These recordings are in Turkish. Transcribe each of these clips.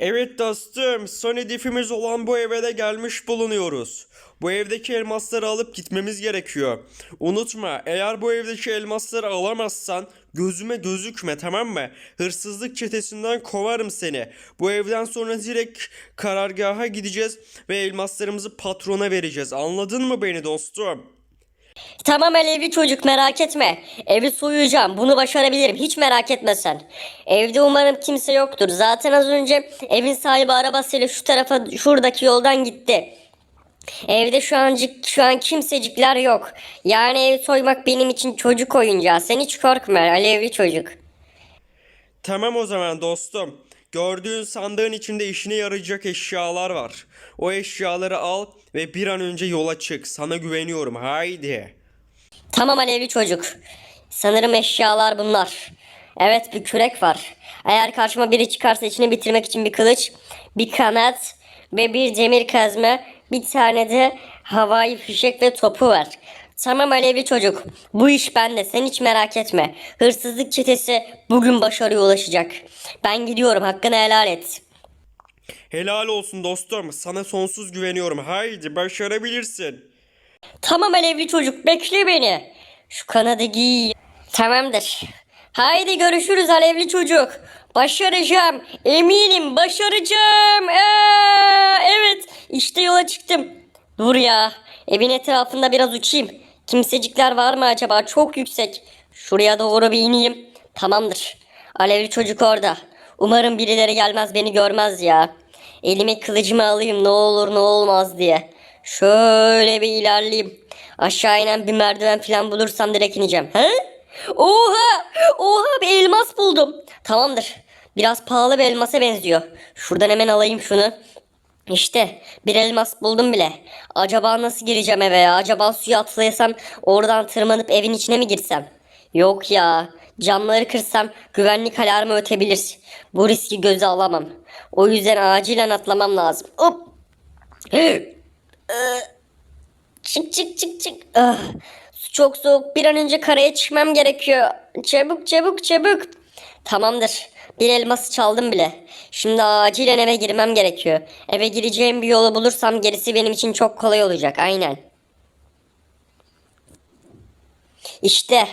Evet dostum, son hedefimiz olan bu eve de gelmiş bulunuyoruz. Bu evdeki elmasları alıp gitmemiz gerekiyor. Unutma, eğer bu evdeki elmasları alamazsan gözüme gözükme tamam mı? Hırsızlık çetesinden kovarım seni. Bu evden sonra direkt karargaha gideceğiz ve elmaslarımızı patrona vereceğiz. Anladın mı beni dostum? Tamam Alevli çocuk merak etme. Evi soyacağım. Bunu başarabilirim. Hiç merak etme sen. Evde umarım kimse yoktur. Zaten az önce evin sahibi arabasıyla şu tarafa şuradaki yoldan gitti. Evde şu ancık şu an kimsecikler yok. Yani ev soymak benim için çocuk oyuncağı. Sen hiç korkma Alevli çocuk. Tamam o zaman dostum. Gördüğün sandığın içinde işine yarayacak eşyalar var. O eşyaları al ve bir an önce yola çık. Sana güveniyorum. Haydi. Tamam Alevli çocuk. Sanırım eşyalar bunlar. Evet bir kürek var. Eğer karşıma biri çıkarsa içini bitirmek için bir kılıç, bir kanat ve bir demir kazma, bir tane de havai fişek ve topu var. Tamam Alevli çocuk. Bu iş bende. Sen hiç merak etme. Hırsızlık çetesi bugün başarıya ulaşacak. Ben gidiyorum. Hakkını helal et. Helal olsun dostum. Sana sonsuz güveniyorum. Haydi başarabilirsin. Tamam Alevli çocuk bekle beni. Şu kanadı giy. Tamamdır. Haydi görüşürüz Alevli çocuk. Başaracağım. Eminim başaracağım. Aa, evet işte yola çıktım. Dur ya. Evin etrafında biraz uçayım. Kimsecikler var mı acaba? Çok yüksek. Şuraya doğru bir ineyim. Tamamdır. Alevli çocuk orada. Umarım birileri gelmez beni görmez ya. Elime kılıcımı alayım ne olur ne olmaz diye. Şöyle bir ilerleyeyim. Aşağı inen bir merdiven falan bulursam direkt ineceğim. He? Oha! Oha bir elmas buldum. Tamamdır. Biraz pahalı bir elmasa benziyor. Şuradan hemen alayım şunu. İşte bir elmas buldum bile. Acaba nasıl gireceğim eve ya? Acaba suya atlayasam oradan tırmanıp evin içine mi girsem? Yok ya. Camları kırsam güvenlik alarmı ötebilir. Bu riski göze alamam. O yüzden acilen atlamam lazım. Hop. Çık çık çık çık. Ah, su çok soğuk. Bir an önce karaya çıkmam gerekiyor. Çabuk çabuk çabuk. Tamamdır. Bir elması çaldım bile. Şimdi acilen eve girmem gerekiyor. Eve gireceğim bir yolu bulursam gerisi benim için çok kolay olacak. Aynen. İşte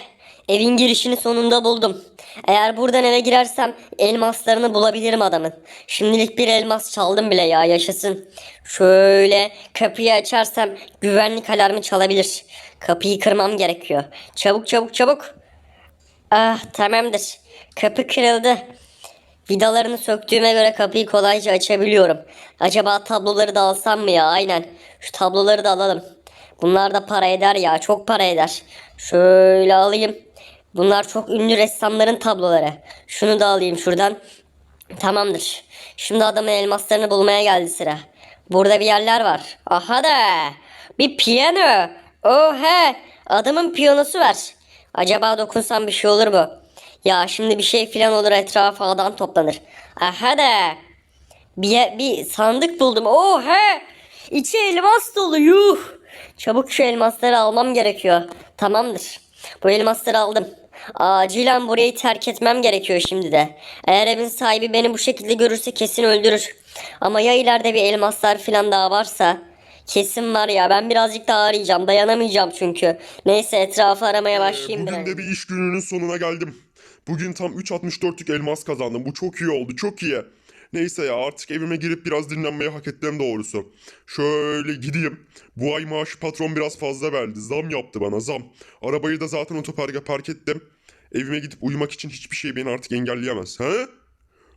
evin girişini sonunda buldum. Eğer buradan eve girersem elmaslarını bulabilirim adamın. Şimdilik bir elmas çaldım bile ya yaşasın. Şöyle kapıyı açarsam güvenlik alarmı çalabilir. Kapıyı kırmam gerekiyor. Çabuk çabuk çabuk. Ah tamamdır. Kapı kırıldı. Vidalarını söktüğüme göre kapıyı kolayca açabiliyorum. Acaba tabloları da alsam mı ya? Aynen. Şu tabloları da alalım. Bunlar da para eder ya. Çok para eder. Şöyle alayım. Bunlar çok ünlü ressamların tabloları. Şunu da alayım şuradan. Tamamdır. Şimdi adamın elmaslarını bulmaya geldi sıra. Burada bir yerler var. Aha da. Bir piyano. Oha. Adamın piyanosu var. Acaba dokunsam bir şey olur mu? Ya şimdi bir şey filan olur etrafa adam toplanır. Aha da. Bir, bir sandık buldum. Oha! İçi elmas dolu yuh. Çabuk şu elmasları almam gerekiyor. Tamamdır. Bu elmasları aldım. Acilen burayı terk etmem gerekiyor şimdi de. Eğer evin sahibi beni bu şekilde görürse kesin öldürür. Ama ya ileride bir elmaslar filan daha varsa kesin var ya ben birazcık daha arayacağım dayanamayacağım çünkü. Neyse etrafı aramaya başlayayım biraz. Bugün de bir iş gününün sonuna geldim. Bugün tam 3.64'lük elmas kazandım. Bu çok iyi oldu, çok iyi. Neyse ya artık evime girip biraz dinlenmeyi hak ettim doğrusu. Şöyle gideyim. Bu ay maaşı patron biraz fazla verdi. Zam yaptı bana zam. Arabayı da zaten otoparka park ettim. Evime gidip uyumak için hiçbir şey beni artık engelleyemez. He?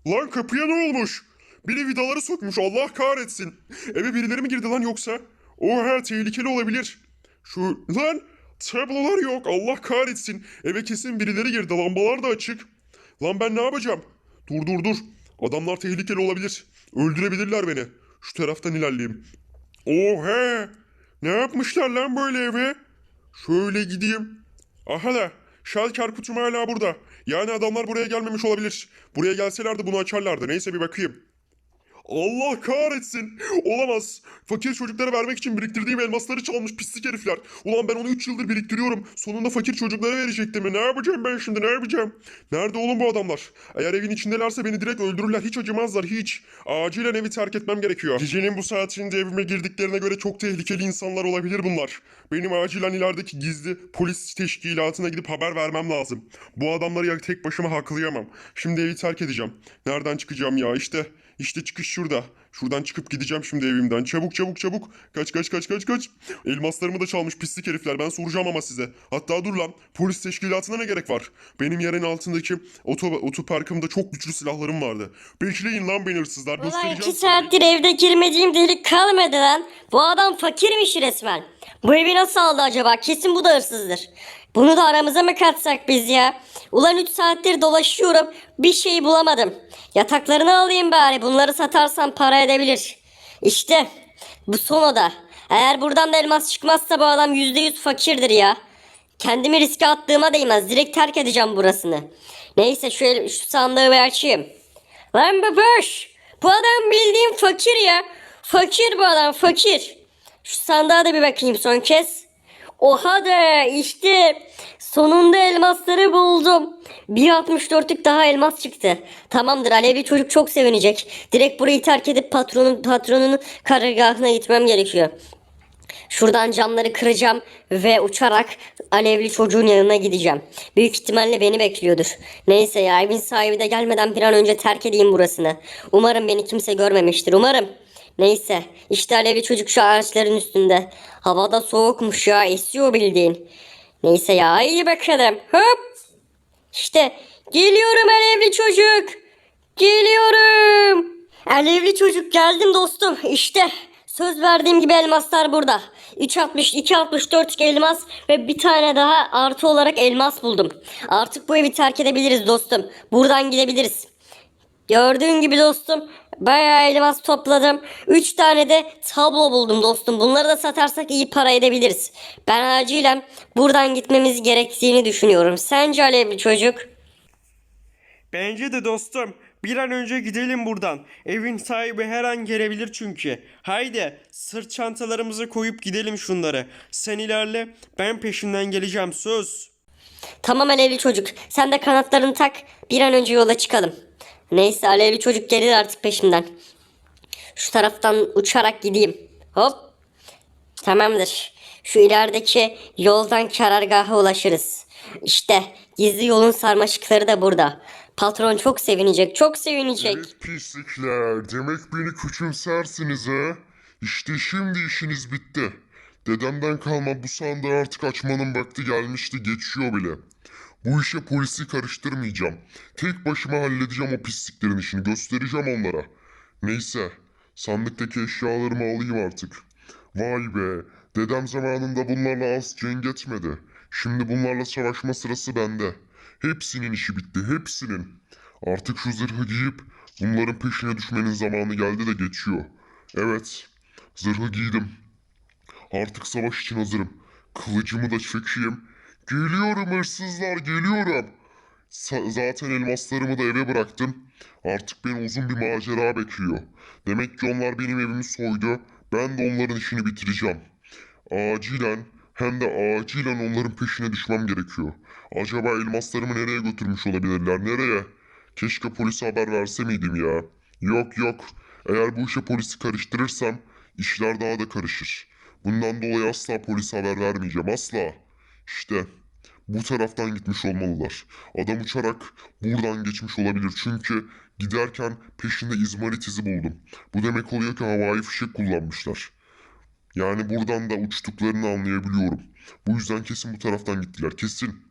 Lan kapıya ne olmuş? Biri vidaları sokmuş Allah kahretsin. Eve birileri mi girdi lan yoksa? Oha tehlikeli olabilir. Şu lan tablolar yok Allah kahretsin. Eve kesin birileri girdi lambalar da açık. Lan ben ne yapacağım? Dur dur dur. Adamlar tehlikeli olabilir. Öldürebilirler beni. Şu taraftan ilerleyeyim. Oha! Ne yapmışlar lan böyle eve? Şöyle gideyim. Aha da Şalker kutum hala burada. Yani adamlar buraya gelmemiş olabilir. Buraya gelselerdi bunu açarlardı. Neyse bir bakayım. Allah kahretsin. Olamaz. Fakir çocuklara vermek için biriktirdiğim elmasları çalmış pislik herifler. Ulan ben onu 3 yıldır biriktiriyorum. Sonunda fakir çocuklara verecektim. Ne yapacağım ben şimdi ne yapacağım? Nerede oğlum bu adamlar? Eğer evin içindelerse beni direkt öldürürler. Hiç acımazlar hiç. Acilen evi terk etmem gerekiyor. Gecenin bu saatinde evime girdiklerine göre çok tehlikeli insanlar olabilir bunlar. Benim acilen ilerideki gizli polis teşkilatına gidip haber vermem lazım. Bu adamları ya tek başıma haklayamam. Şimdi evi terk edeceğim. Nereden çıkacağım ya işte. İşte çıkış şurada. Şuradan çıkıp gideceğim şimdi evimden. Çabuk çabuk çabuk. Kaç kaç kaç kaç kaç. Elmaslarımı da çalmış pislik herifler. Ben soracağım ama size. Hatta dur lan. Polis teşkilatına ne gerek var? Benim yerin altındaki oto, otoparkımda çok güçlü silahlarım vardı. Bekleyin lan beni hırsızlar. Ulan iki saattir evde girmediğim delik kalmadı lan. Bu adam fakirmiş resmen. Bu evi nasıl aldı acaba? Kesin bu da hırsızdır. Bunu da aramıza mı katsak biz ya? Ulan 3 saattir dolaşıyorum. Bir şey bulamadım. Yataklarını alayım bari. Bunları satarsam para edebilir. İşte bu son oda. Eğer buradan da elmas çıkmazsa bu adam %100 fakirdir ya. Kendimi riske attığıma değmez. Direkt terk edeceğim burasını. Neyse şöyle şu sandığı bir açayım. Lan babaş. Bu adam bildiğin fakir ya. Fakir bu adam fakir. Şu sandığa da bir bakayım son kez. Oha da işte sonunda elmasları buldum. 1.64'lük daha elmas çıktı. Tamamdır Alevli çocuk çok sevinecek. Direkt burayı terk edip patronun patronunun karargahına gitmem gerekiyor. Şuradan camları kıracağım ve uçarak alevli çocuğun yanına gideceğim. Büyük ihtimalle beni bekliyordur. Neyse ya evin sahibi de gelmeden bir an önce terk edeyim burasını. Umarım beni kimse görmemiştir umarım. Neyse işte alevli çocuk şu ağaçların üstünde. Havada soğukmuş ya esiyor bildiğin. Neyse ya iyi bakalım. Hop. İşte geliyorum alevli çocuk. Geliyorum. Alevli çocuk geldim dostum. İşte söz verdiğim gibi elmaslar burada. 3.60, 2.64 elmas ve bir tane daha artı olarak elmas buldum. Artık bu evi terk edebiliriz dostum. Buradan gidebiliriz. Gördüğün gibi dostum bayağı elmas topladım. 3 tane de tablo buldum dostum. Bunları da satarsak iyi para edebiliriz. Ben acilen buradan gitmemiz gerektiğini düşünüyorum. Sence alevli çocuk? Bence de dostum. Bir an önce gidelim buradan. Evin sahibi her an gelebilir çünkü. Haydi sırt çantalarımızı koyup gidelim şunları. Sen ilerle ben peşinden geleceğim söz. Tamam alevli çocuk. Sen de kanatlarını tak. Bir an önce yola çıkalım. Neyse alevli çocuk gelir artık peşimden. Şu taraftan uçarak gideyim. Hop. Tamamdır. Şu ilerideki yoldan karargaha ulaşırız. İşte gizli yolun sarmaşıkları da burada. Patron çok sevinecek, çok sevinecek. Evet pislikler. Demek beni küçümsersiniz ha? İşte şimdi işiniz bitti. Dedemden kalma bu sandığı artık açmanın vakti gelmişti geçiyor bile. Bu işe polisi karıştırmayacağım. Tek başıma halledeceğim o pisliklerin işini göstereceğim onlara. Neyse sandıktaki eşyalarımı alayım artık. Vay be dedem zamanında bunlarla az cenk etmedi. Şimdi bunlarla savaşma sırası bende. Hepsinin işi bitti hepsinin. Artık şu zırhı giyip bunların peşine düşmenin zamanı geldi de geçiyor. Evet zırhı giydim. Artık savaş için hazırım. Kılıcımı da çekeyim. Geliyorum hırsızlar geliyorum. Sa- zaten elmaslarımı da eve bıraktım. Artık beni uzun bir macera bekliyor. Demek ki onlar benim evimi soydu. Ben de onların işini bitireceğim. Acilen hem de acilen onların peşine düşmem gerekiyor. Acaba elmaslarımı nereye götürmüş olabilirler? Nereye? Keşke polise haber verse miydim ya? Yok yok. Eğer bu işe polisi karıştırırsam işler daha da karışır. Bundan dolayı asla polise haber vermeyeceğim asla. İşte bu taraftan gitmiş olmalılar. Adam uçarak buradan geçmiş olabilir çünkü giderken peşinde izmarit izi buldum. Bu demek oluyor ki havai fişek kullanmışlar. Yani buradan da uçtuklarını anlayabiliyorum. Bu yüzden kesin bu taraftan gittiler kesin.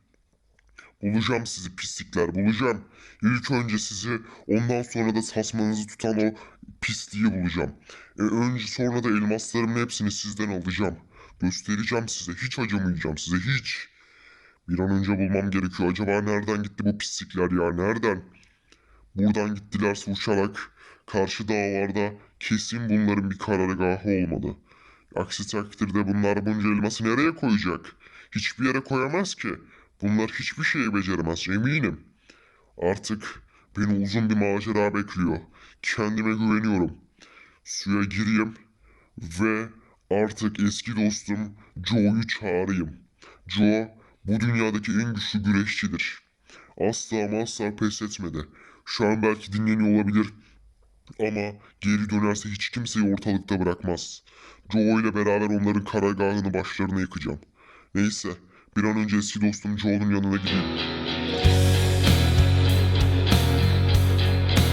Bulacağım sizi pislikler bulacağım. İlk önce sizi ondan sonra da tasmanızı tutan o pisliği bulacağım. E, önce sonra da elmaslarımın hepsini sizden alacağım. Göstereceğim size hiç acımayacağım size hiç. Bir an önce bulmam gerekiyor. Acaba nereden gitti bu pislikler ya nereden? Buradan gittilerse uçarak karşı dağlarda kesin bunların bir karargahı olmalı. Aksi takdirde bunlar bunca elması nereye koyacak? Hiçbir yere koyamaz ki. Bunlar hiçbir şeyi beceremez eminim. Artık beni uzun bir macera bekliyor. Kendime güveniyorum. suya gireyim ve artık eski dostum Joe'yu çağırayım. Joe bu dünyadaki en güçlü güreşçidir. Asla ama asla pes etmedi. Şu an belki dinleniyor olabilir ama geri dönerse hiç kimseyi ortalıkta bırakmaz. Joe ile beraber onların karargahını başlarına yıkacağım. Neyse bir an önce eski dostum Joe'nun yanına gideyim.